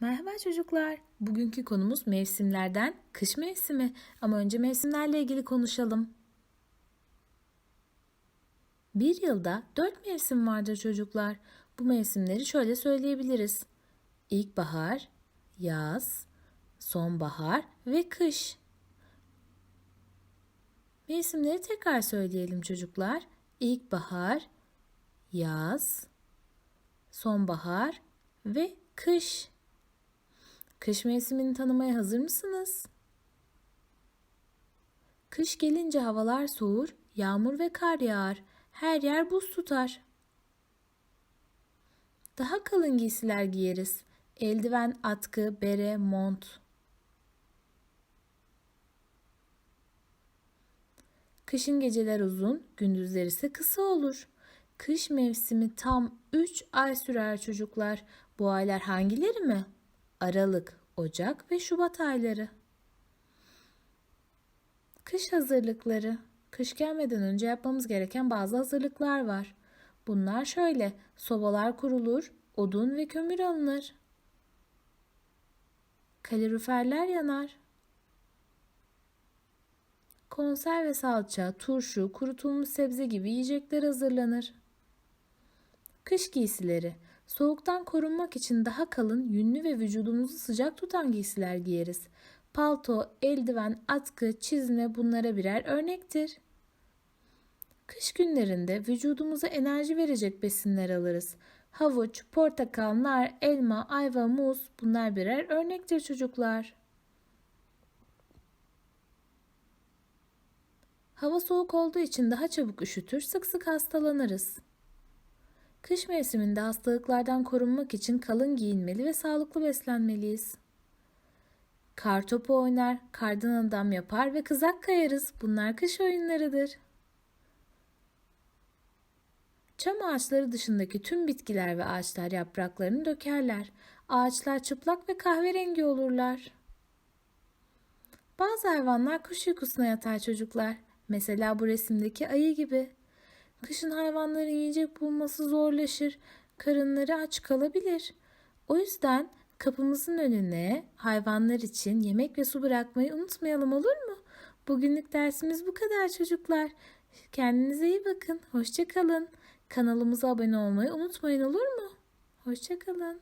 Merhaba çocuklar. Bugünkü konumuz mevsimlerden kış mevsimi. Ama önce mevsimlerle ilgili konuşalım. Bir yılda dört mevsim vardır çocuklar. Bu mevsimleri şöyle söyleyebiliriz. İlkbahar, yaz, sonbahar ve kış. Mevsimleri tekrar söyleyelim çocuklar. İlkbahar, yaz, sonbahar ve kış. Kış mevsimini tanımaya hazır mısınız? Kış gelince havalar soğur, yağmur ve kar yağar. Her yer buz tutar. Daha kalın giysiler giyeriz. Eldiven, atkı, bere, mont. Kışın geceler uzun, gündüzler ise kısa olur. Kış mevsimi tam 3 ay sürer çocuklar. Bu aylar hangileri mi? Aralık, Ocak ve Şubat ayları. Kış hazırlıkları. Kış gelmeden önce yapmamız gereken bazı hazırlıklar var. Bunlar şöyle: sobalar kurulur, odun ve kömür alınır. Kaloriferler yanar. Konserve salça, turşu, kurutulmuş sebze gibi yiyecekler hazırlanır. Kış giysileri. Soğuktan korunmak için daha kalın, yünlü ve vücudumuzu sıcak tutan giysiler giyeriz. Palto, eldiven, atkı, çizme bunlara birer örnektir. Kış günlerinde vücudumuza enerji verecek besinler alırız. Havuç, portakal, nar, elma, ayva, muz bunlar birer örnektir çocuklar. Hava soğuk olduğu için daha çabuk üşütür, sık sık hastalanırız. Kış mevsiminde hastalıklardan korunmak için kalın giyinmeli ve sağlıklı beslenmeliyiz. Kar topu oynar, kardan adam yapar ve kızak kayarız. Bunlar kış oyunlarıdır. Çam ağaçları dışındaki tüm bitkiler ve ağaçlar yapraklarını dökerler. Ağaçlar çıplak ve kahverengi olurlar. Bazı hayvanlar kuş uykusuna yatar çocuklar. Mesela bu resimdeki ayı gibi. Kışın hayvanların yiyecek bulması zorlaşır. Karınları aç kalabilir. O yüzden kapımızın önüne hayvanlar için yemek ve su bırakmayı unutmayalım olur mu? Bugünlük dersimiz bu kadar çocuklar. Kendinize iyi bakın. Hoşça kalın. Kanalımıza abone olmayı unutmayın olur mu? Hoşça kalın.